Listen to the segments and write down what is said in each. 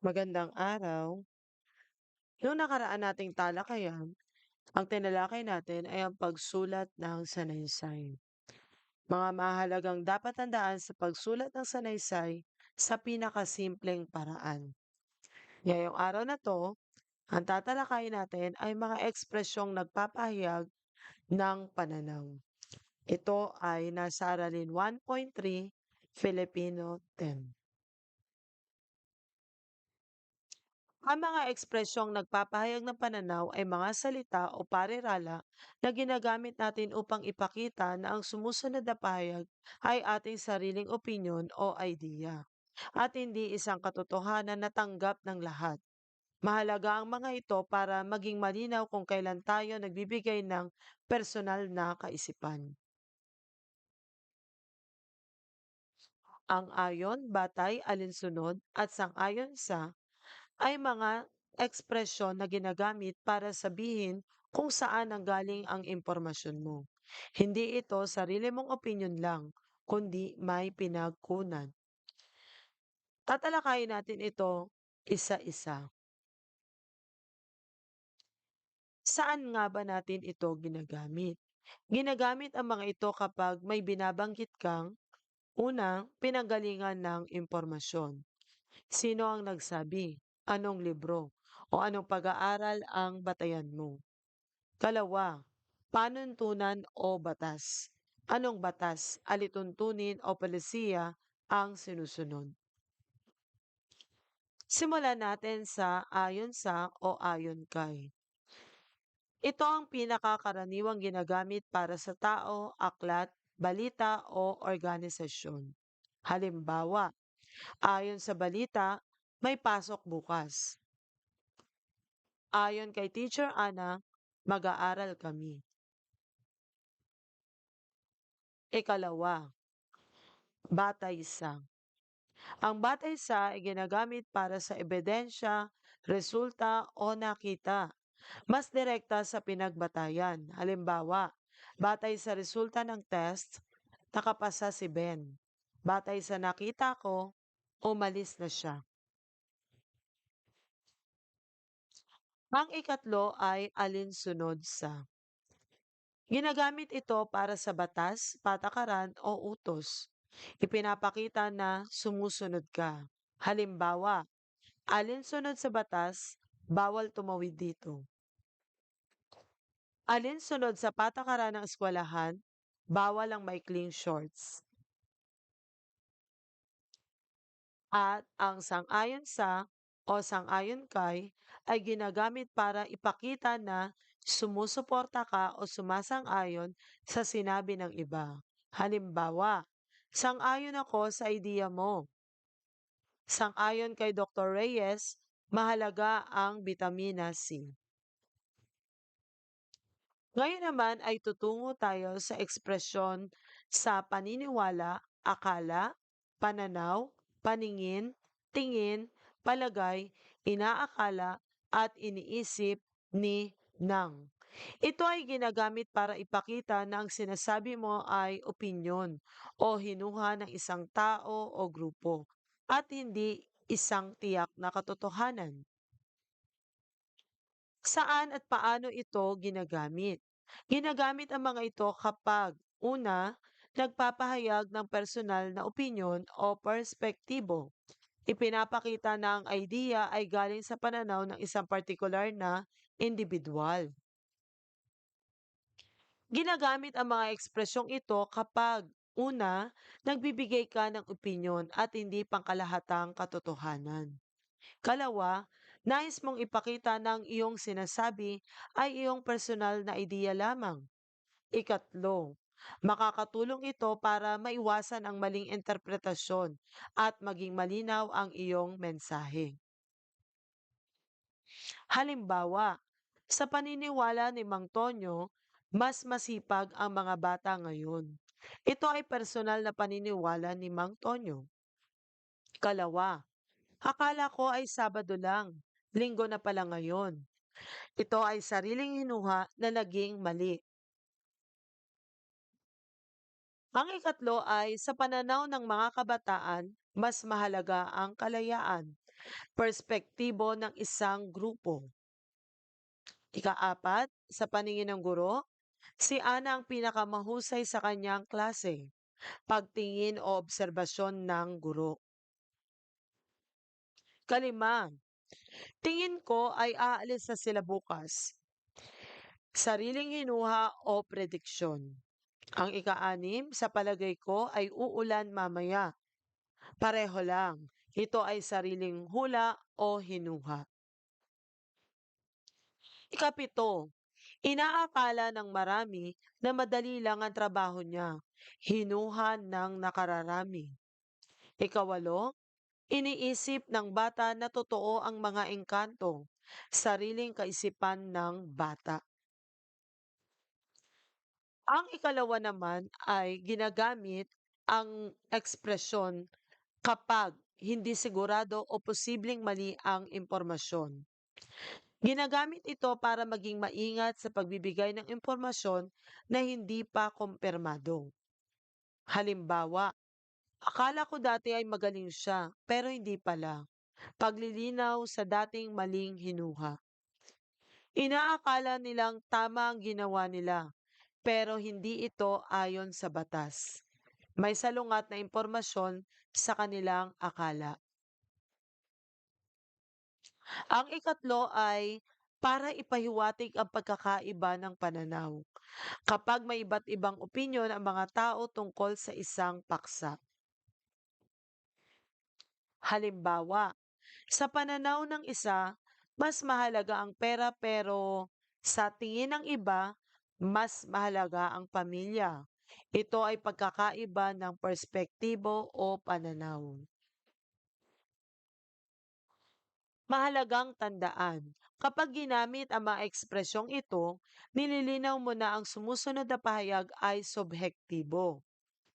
Magandang araw. Noong nakaraan nating talakayan, ang tinalakay natin ay ang pagsulat ng sanaysay. Mga mahalagang dapat tandaan sa pagsulat ng sanaysay sa pinakasimpleng paraan. Ngayong araw na to, ang tatalakayin natin ay mga ekspresyong nagpapahayag ng pananaw. Ito ay nasa Aralin 1.3, Filipino 10. Ang mga ekspresyong nagpapahayag ng pananaw ay mga salita o parirala na ginagamit natin upang ipakita na ang sumusunod na pahayag ay ating sariling opinyon o idea at hindi isang katotohanan na tanggap ng lahat. Mahalaga ang mga ito para maging malinaw kung kailan tayo nagbibigay ng personal na kaisipan. Ang ayon, batay, alinsunod at sang-ayon sa ay mga ekspresyon na ginagamit para sabihin kung saan nanggaling ang impormasyon mo. Hindi ito sarili mong opinyon lang, kundi may pinagkunan. Tatalakayin natin ito isa-isa. Saan nga ba natin ito ginagamit? Ginagamit ang mga ito kapag may binabanggit kang Una, pinanggalingan ng impormasyon. Sino ang nagsabi? Anong libro? O anong pag-aaral ang batayan mo? Kalawa, panuntunan o batas. Anong batas, alituntunin o palisiya ang sinusunod? Simulan natin sa ayon sa o ayon kay. Ito ang pinakakaraniwang ginagamit para sa tao, aklat, balita o organisasyon. Halimbawa, ayon sa balita, may pasok bukas. Ayon kay Teacher Ana, mag-aaral kami. Ikalawa, batay sa. Ang batay sa ay ginagamit para sa ebidensya, resulta o nakita. Mas direkta sa pinagbatayan. Halimbawa, batay sa resulta ng test, nakapasa si Ben. Batay sa nakita ko, umalis na siya. Ang ikatlo ay alinsunod sa. Ginagamit ito para sa batas, patakaran o utos. Ipinapakita na sumusunod ka. Halimbawa, alinsunod sa batas, bawal tumawid dito. Alinsunod sa patakaran ng eskwelahan, bawal ang maikling shorts. At ang sang-ayon sa o sang-ayon kay ay ginagamit para ipakita na sumusuporta ka o sumasang-ayon sa sinabi ng iba. Halimbawa, sang-ayon ako sa idea mo. Sang-ayon kay Dr. Reyes, mahalaga ang bitamina C. Ngayon naman ay tutungo tayo sa ekspresyon sa paniniwala, akala, pananaw, paningin, tingin, palagay, inaakala, at iniisip ni nang. Ito ay ginagamit para ipakita na ang sinasabi mo ay opinyon o hinuha ng isang tao o grupo at hindi isang tiyak na katotohanan. Saan at paano ito ginagamit? Ginagamit ang mga ito kapag una, nagpapahayag ng personal na opinyon o perspektibo. Ipinapakita na ang idea ay galing sa pananaw ng isang partikular na individual. Ginagamit ang mga ekspresyong ito kapag una, nagbibigay ka ng opinyon at hindi pangkalahatang katotohanan. Kalawa, nais mong ipakita ng iyong sinasabi ay iyong personal na ideya lamang. Ikatlo, makakatulong ito para maiwasan ang maling interpretasyon at maging malinaw ang iyong mensahe. Halimbawa, sa paniniwala ni Mang Tonyo, mas masipag ang mga bata ngayon. Ito ay personal na paniniwala ni Mang Tonyo. Kalawa, akala ko ay Sabado lang, linggo na pala ngayon. Ito ay sariling hinuha na naging mali. Ang ikatlo ay sa pananaw ng mga kabataan, mas mahalaga ang kalayaan. perspektibo ng isang grupo. Ikaapat, sa paningin ng guro, si Ana ang pinakamahusay sa kanyang klase. Pagtingin o obserbasyon ng guro. Kalima, tingin ko ay aalis na sila bukas. Sariling hinuha o prediksyon. Ang ika-anim, sa palagay ko ay uulan mamaya. Pareho lang. Ito ay sariling hula o hinuha. Ikapito, inaakala ng marami na madali lang ang trabaho niya. Hinuha ng nakararami. Ikawalo, iniisip ng bata na totoo ang mga engkanto, sariling kaisipan ng bata. Ang ikalawa naman ay ginagamit ang ekspresyon kapag hindi sigurado o posibleng mali ang impormasyon. Ginagamit ito para maging maingat sa pagbibigay ng impormasyon na hindi pa kumpirmado. Halimbawa, akala ko dati ay magaling siya, pero hindi pala. Paglilinaw sa dating maling hinuha. Inaakala nilang tama ang ginawa nila, pero hindi ito ayon sa batas. May salungat na impormasyon sa kanilang akala. Ang ikatlo ay para ipahiwatig ang pagkakaiba ng pananaw. Kapag may iba't ibang opinyon ang mga tao tungkol sa isang paksa. Halimbawa, sa pananaw ng isa, mas mahalaga ang pera pero sa tingin ng iba, mas mahalaga ang pamilya. Ito ay pagkakaiba ng perspektibo o pananaw. Mahalagang tandaan, kapag ginamit ang mga ekspresyong ito, nililinaw mo na ang sumusunod na pahayag ay subhektibo.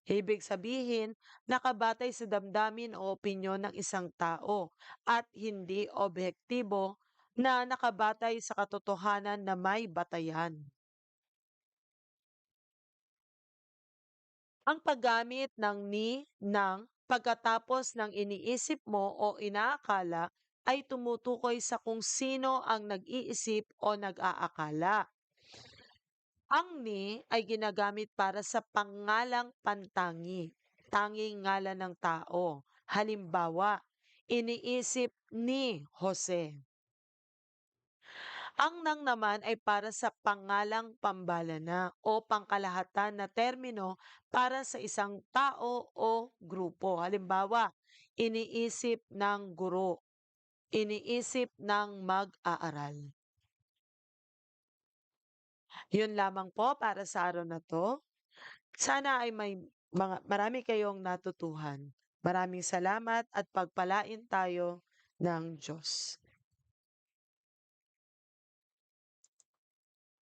Ibig sabihin, nakabatay sa damdamin o opinyon ng isang tao at hindi objektibo na nakabatay sa katotohanan na may batayan. Ang paggamit ng ni, ng, pagkatapos ng iniisip mo o inaakala ay tumutukoy sa kung sino ang nag-iisip o nag-aakala. Ang ni ay ginagamit para sa pangalang pantangi, tanging ngalan ng tao. Halimbawa, iniisip ni Jose. Ang nang naman ay para sa pangalang pambalana o pangkalahatan na termino para sa isang tao o grupo. Halimbawa, iniisip ng guro iniisip ng mag-aaral. Yun lamang po para sa araw na 'to. Sana ay may mga marami kayong natutuhan. Maraming salamat at pagpalain tayo ng Diyos.